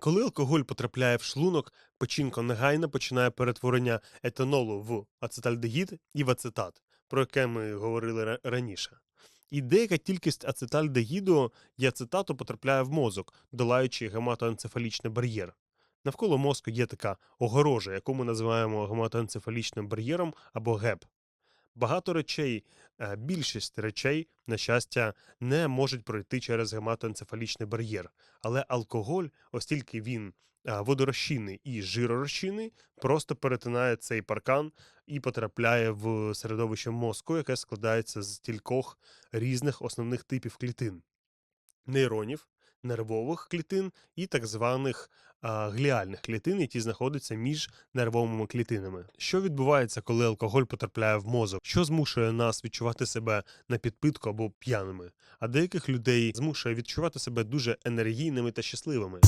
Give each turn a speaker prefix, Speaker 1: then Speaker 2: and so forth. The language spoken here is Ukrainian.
Speaker 1: Коли алкоголь потрапляє в шлунок, печінка негайно починає перетворення етанолу в ацетальдегід і в ацетат, про яке ми говорили раніше. І деяка кількість ацетальдегіду і ацетату потрапляє в мозок, долаючи гематоенцефалічний бар'єр. Навколо мозку є така огорожа, яку ми називаємо гематоенцефалічним бар'єром або ГЕБ. Багато речей, е, більшість речей, на щастя, не можуть пройти через гематоенцефалічний бар'єр. Але алкоголь, оскільки він а, водорозчинний і жиророзчинний, просто перетинає цей паркан і потрапляє в середовище мозку, яке складається з кількох різних основних типів клітин: нейронів, нервових клітин і так званих гліальних клітин, які знаходяться між нервовими клітинами. Що відбувається, коли алкоголь потрапляє в мозок? Що змушує нас відчувати себе на підпитку або п'яними? А деяких людей змушує відчувати себе дуже енергійними та щасливими.